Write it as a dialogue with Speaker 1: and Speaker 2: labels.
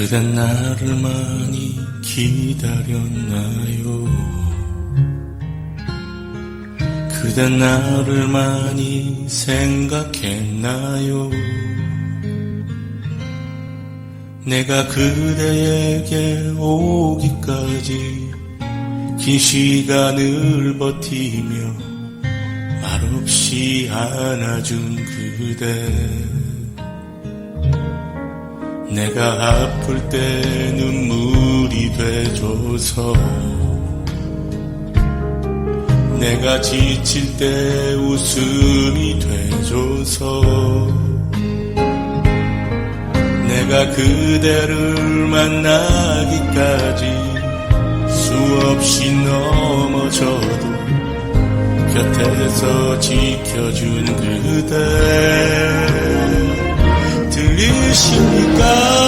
Speaker 1: 그댄 나를 많이 기다렸나요? 그댄 나를 많이 생각했나요? 내가 그대에게 오기까지 긴 시간을 버티며 말없이 안아준 그대 내가 아플 때 눈물이 돼줘서 내가 지칠 때 웃음이 돼줘서 내가 그대를 만나기까지 수없이 넘어져도 곁에서 지켜준 그대 心里感。